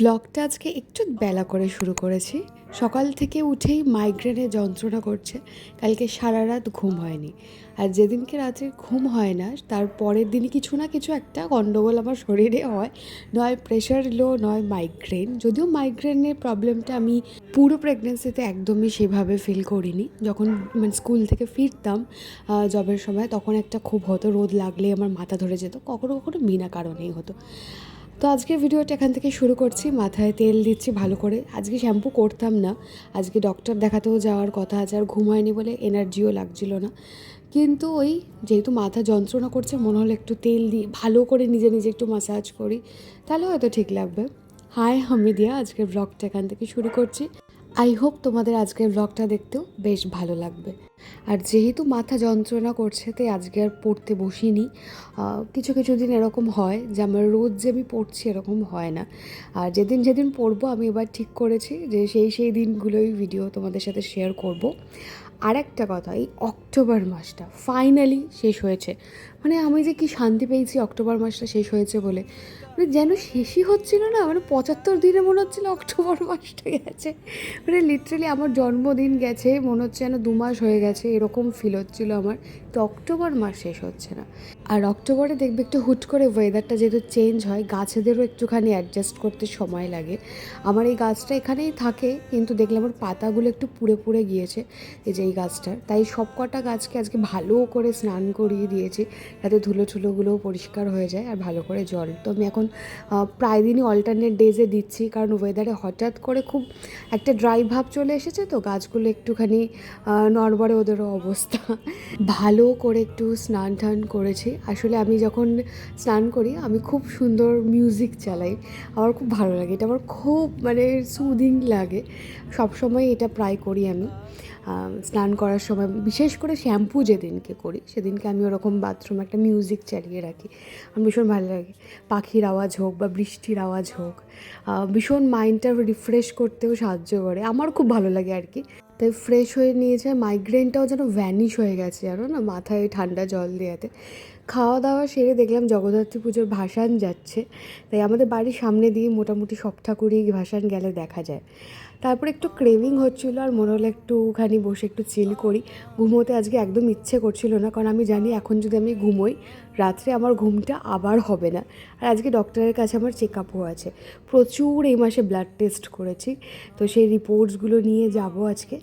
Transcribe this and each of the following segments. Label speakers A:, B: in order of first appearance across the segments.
A: ভ্লগটা আজকে একটু বেলা করে শুরু করেছি। সকাল থেকে উঠেই মাইগ্রেনে যন্ত্রণা করছে। কালকে সারা রাত ঘুম হয়নি। আর যেদিনকে রাতে ঘুম হয় না, তার পরের দিনই কিছু না কিছু একটা গণ্ডগোল আমার শরীরে হয়। নয় প্রেশার লো নয় মাইগ্রেন যদিও মাইগ্রেনের প্রবলেমটা আমি পুরো প্রেগনেন্সিতে একদমই সেভাবে ফিল করিনি। যখন মানে স্কুল থেকে ফিরতাম জবের সময়, তখন একটা খুব হতো রোদ লাগলে আমার মাথা ধরে যেত। কখনো কখনো বিনা কারণেই হতো। তো আজকের ভিডিওটা এখান থেকে শুরু করছি। মাথায় তেল দিচ্ছি ভালো করে। আজকে শ্যাম্পু করতাম না। আজকে ডক্টর দেখাতেও যাওয়ার কথা আছে আর ঘুম হয়নি বলে এনার্জিও লাগছিল না। কিন্তু ওই যেহেতু মাথা যন্ত্রণা করছে, মনে হলো একটু তেল দিই ভালো করে নিজে নিজে একটু মাসাজ করি, তাহলে হয়তো ঠিক লাগবে। হাই হামিদিয়া। আজকের ব্লগটা এখান থেকে শুরু করছি। আই হোপ তোমাদের আজকের ব্লগটা দেখতেও বেশ ভালো লাগবে। আর যেহেতু মাথা যন্ত্রণা করছে, তাই আজকে আর পড়তে বসিনি। কিছু কিছু দিন এরকম হয় যে আমার রোজ যে আমি পড়ছি এরকম হয় না। আর যেদিন যেদিন পড়ব, আমি এবার ঠিক করেছি যে সেই সেই দিনগুলোই ভিডিও তোমাদের সাথে শেয়ার করব। আর একটা কথা, এই অক্টোবর মাসটা ফাইনালি শেষ হয়েছে। মানে আমি যে কি শান্তি পেয়েছি অক্টোবর মাসটা শেষ হয়েছে বলে। মানে যেন শেষই হচ্ছিল না মানে পঁচাত্তর দিনে মনে হচ্ছিল অক্টোবর মাসটা গেছে। মানে লিটারালি আমার জন্মদিন গেছে, মনে হচ্ছে যেন দু মাস হয়ে গেছে, এরকম ফিল হচ্ছিল আমার। তো অক্টোবর মাস শেষ হচ্ছে না। আর অক্টোবরে দেখবে একটু হুট করে ওয়েদারটা যেহেতু চেঞ্জ হয়, গাছেদেরও একটুখানি অ্যাডজাস্ট করতে সময় লাগে। আমার এই গাছটা এখানেই থাকে, কিন্তু দেখলাম আমার পাতাগুলো একটু পুড়ে পুড়ে গিয়েছে, এই যে এই গাছটার। তাই সব কটা গাছকে আজকে ভালো করে স্নান করিয়ে দিয়েছি। যাতে ধুলো ঠুলোগুলোও পরিষ্কার হয়ে যায় আর ভালো করে জল। তো আমি এখন প্রায় দিনই অল্টারনেট ডেজে দিচ্ছি, কারণ ওয়েদারে হঠাৎ করে খুব একটা ড্রাই ভাব চলে এসেছে তো গাছগুলো একটুখানি নড়বড়ে ওদেরও অবস্থা। ভালো করে একটু স্নান টান করেছি। আসলে আমি যখন স্নান করি, আমি খুব সুন্দর মিউজিক চালাই। আমার খুব ভালো লাগে। এটা আমার খুব মানে সুদিং লাগে। সবসময় এটা প্রায় করি আমি। স্নান করার সময়, বিশেষ করে শ্যাম্পু যেদিনকে করি, সেদিনকে আমি ওরকম বাথরুমে একটা মিউজিক চালিয়ে রাখি। আমার ভীষণ ভালো লাগে। পাখির আওয়াজ হোক বা বৃষ্টির আওয়াজ হোক ভীষণ মাইন্ডটা রিফ্রেশ করতেও সাহায্য করে। আমার খুব ভালো লাগে আর কি। তাই ফ্রেশ হয়ে নিয়ে যায় মাইগ্রেনটাও যেন ভ্যানিশ হয়ে গেছে, জানো না? মাথায় ঠান্ডা জল দেওয়াতে। খাওয়া দাওয়া সেরে দেখলাম জগদ্ধাত্রী পুজোর ভাসান যাচ্ছে। তাই আমাদের বাড়ির সামনে দিয়ে মোটামুটি সব ঠাকুরই ভাসান গেলে দেখা যায়। তারপর একটু ক্রেভিং হচ্ছিল আর মনে হলো একটুখানি বসে একটু চিল করি। ঘুমোতে আজকে একদম ইচ্ছে করছিল না, কারণ আমি জানি এখন যদি আমি ঘুমোই, রাত্রে আমার ঘুমটা আবার হবে না। আর আজকে ডক্টরের কাছে আমার চেক আপও আছে। প্রচুর এই মাসে ব্লাড টেস্ট করেছি। তো সেই রিপোর্টসগুলো নিয়ে যাব আজকে।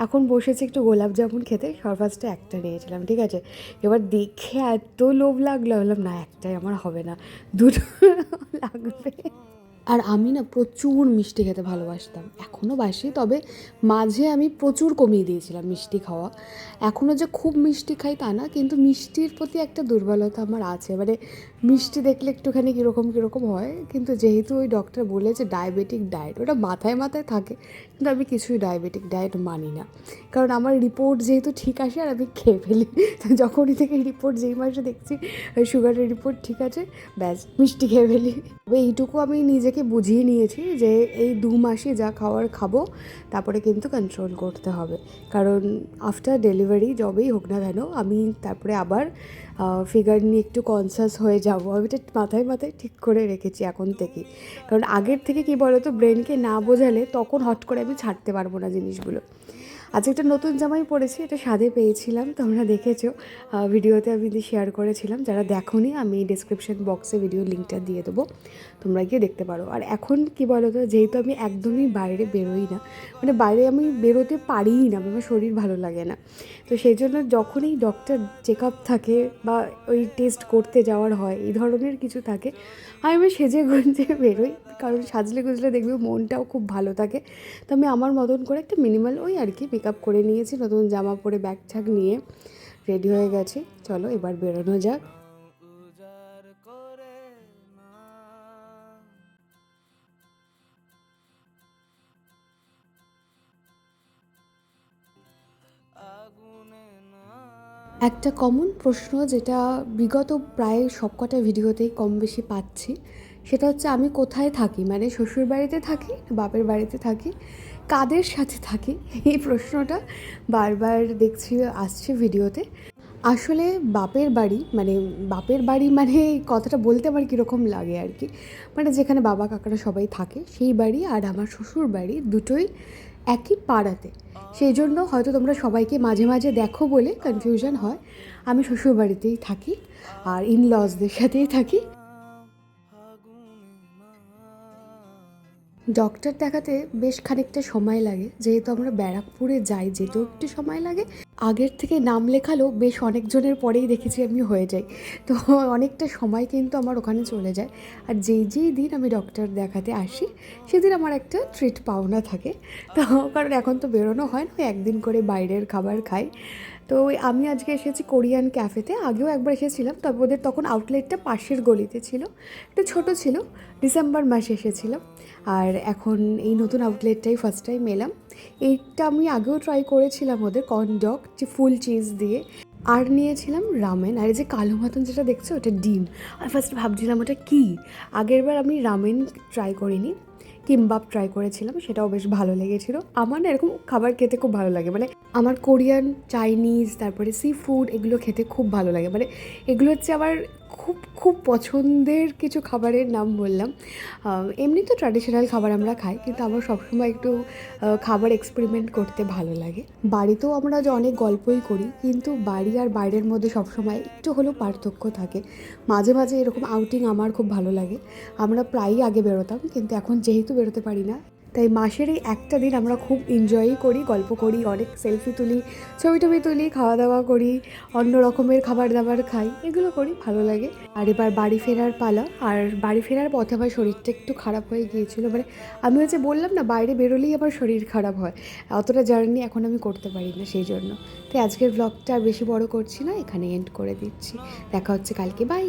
A: এখন বসেছি একটু গোলাপ জামুন খেতে সর্বাসটা একটা নিয়েছিলাম, ঠিক আছে? এবার দেখে এত লোভ লাগল বললাম, না, একটাই আমার হবে না। দুটো লাগবে। আর আমি না প্রচুর মিষ্টি খেতে ভালোবাসতাম। এখনও বাসি, তবে মাঝে আমি প্রচুর কমিয়ে দিয়েছিলাম মিষ্টি খাওয়া। এখনও যে খুব মিষ্টি খাই তা না, কিন্তু মিষ্টির প্রতি একটা দুর্বলতা আমার আছে। মানে মিষ্টি দেখলে একটুখানি কীরকম কীরকম হয়, কিন্তু যেহেতু ওই ডক্টর বলেছে ডায়াবেটিক ডায়েট ওটা মাথায় মাথায় থাকে, কিন্তু আমি কিছুই ডায়াবেটিক ডায়েট মানি না। কারণ আমার রিপোর্ট যেহেতু ঠিক আসে আর আমি খেয়ে ফেলি যখনই থেকে রিপোর্ট যেই মাসে দেখছি সুগারের রিপোর্ট ঠিক আছে, ব্যাস, মিষ্টি খেয়ে ফেলি। এইটুকু আমি নিজেকে বুঝিয়ে নিয়েছি যে এই দু মাসে যা খাওয়ার খাব, তারপরে কিন্তু কন্ট্রোল করতে হবে। কারণ আফটার ডেলিভারি যবেই হোক না কেন, আমি তারপরে আবার ফিগার নিয়ে একটু কনসাস হয়ে যাব। আমি এটা মাথায় মাথায় ঠিক করে রেখেছি এখন থেকে কারণ আগের থেকে কি বলো তো ব্রেনকে না বোঝালে তখন হট করে আমি ছাড়তে পারব না জিনিসগুলো। আজকে একটা নতুন জামাই পরেছি, এটা স্বাদে পেয়েছিলাম তোমরা দেখেছ। ভিডিওতে আমি শেয়ার করেছিলাম, যারা দেখোনি, আমি ডিসক্রিপশন বক্সে ভিডিও লিঙ্কটা দিয়ে দেবো, তোমরা গিয়ে দেখতে পারো। আর এখন কি বলো তো যেহেতু আমি একদমই বাইরে বেরোই না মানে বাইরে আমি বেরোতে পারিই না, আমার শরীর ভালো লাগে না। তো সেই জন্য যখনই ডক্টর চেক আপ থাকে বা ওই টেস্ট করতে যাওয়ার হয়, এই ধরনের কিছু থাকে, আমি সেজে গুঞ্জে বেরোই। কারণ সাজলে গুজলে দেখবে মনটাও খুব ভালো থাকে। তো আমি আমার মতন করে একটা মিনিমাল ওই আর কি মেকআপ করে নিয়েছি, নতুন জামা পরে ব্যাগ ঠ্যাগ নিয়ে রেডি হয়ে গেছি। চলো এবার বেরোনো যাক। একটা কমন প্রশ্ন যেটা বিগত প্রায় সবকটা ভিডিওতেই কম বেশি পাচ্ছি। সেটা হচ্ছে আমি কোথায় থাকি? মানে শ্বশুর বাড়িতে থাকি, বাপের বাড়িতে থাকি, কাদের সাথে থাকি? এই প্রশ্নটা বারবার দেখছি, আসছে ভিডিওতে। আসলে বাপের বাড়ি মানে বাপের বাড়ি মানে কথাটা বলতে আমার কীরকম লাগে আর কি? মানে যেখানে বাবা কাকারা সবাই থাকে, সেই বাড়ি আর আমার শ্বশুর বাড়ি দুটোই একই পাড়াতে। সেই জন্য হয়তো তোমরা সবাইকে মাঝে মাঝে দেখো বলে কনফিউশন হয়। আমি শ্বশুর বাড়িতেই থাকি আর ইন লজদের সাথেই থাকি। ডক্টর দেখাতে বেশ খানিকটা সময় লাগে। যেহেতু আমরা ব্যারাকপুরে যাই, যেতেও একটু সময় লাগে। আগের থেকে নাম লেখালেও বেশ অনেকজনের পরেই দেখেছি আমি হয়ে যাই। তো অনেকটা সময় কিন্তু আমার ওখানে চলে যায়। আর যেই যেই দিন আমি ডক্টর দেখাতে আসি, সেদিন আমার একটা ট্রিট পাওনা থাকে। তো কারণ এখন তো বেরোনো হয় না একদিন করে বাইরের খাবার খাই। তো আমি আজকে এসেছি কোরিয়ান ক্যাফেতে, আগেও একবার এসেছিলাম, তবে ওদের তখন আউটলেটটা পাশের গলিতে ছিল। একটু ছোটো ছিল, ডিসেম্বর মাসে এসেছিলাম। আর এখন এই নতুন আউটলেটটাই ফার্স্ট টাইম এলাম। এইটা আমি আগেও ট্রাই করেছিলাম ওদের কর্ন ডগ যে ফুল চিজ দিয়ে। আর নিয়েছিলাম রামেন আর এই যে কালো মতন যেটা দেখছ, ওটা ডিম। আর ফার্স্ট ভাবছিলাম ওটা কী? আগেরবার আমি রামেন ট্রাই করিনি। কিমবাব ট্রাই করেছিলাম, সেটাও বেশ ভালো লেগেছিল। আমার না এরকম খাবার খেতে খুব ভালো লাগে। মানে আমার কোরিয়ান, চাইনিজ, তারপরে সি ফুড এগুলো খেতে খুব ভালো লাগে। মানে এগুলো হচ্ছে আমার খুব খুব পছন্দের কিছু খাবারের নাম বললাম। এমনি তো ট্র্যাডিশনাল খাবার আমরা খাই, কিন্তু আমার সবসময় একটু খাবার এক্সপেরিমেন্ট করতে ভালো লাগে। বাড়িতেও আমরা যে অনেক গল্পই করি, কিন্তু বাড়ি আর বাইরের মধ্যে সবসময় একটু হলেও পার্থক্য থাকে। মাঝে মাঝে এরকম আউটিং আমার খুব ভালো লাগে। আমরা প্রায়ই আগে বেরোতাম, কিন্তু এখন যেহেতু বেরোতে পারি না তাই মাসের এই একটা দিন আমরা খুব এনজয়ই করি, গল্প করি, অনেক সেলফি তুলি, ছবি টবি তুলি, খাওয়া দাওয়া করি, অন্য রকমের খাবার দাবার খাই, এগুলো করি, ভালো লাগে। আর এবার বাড়ি ফেরার পালা, আর বাড়ি ফেরার পথে আমার শরীরটা একটু খারাপ হয়ে গিয়েছিল মানে আমি হচ্ছে বললাম না, বাইরে বেরোলেই আমার শরীর খারাপ হয়, অতটা জার্নি এখন আমি করতে পারি না সেই জন্য তাই আজকের ব্লগটা আর বেশি বড় করছি না এখানে এন্ড করে দিচ্ছি। দেখা হচ্ছে কালকে বাই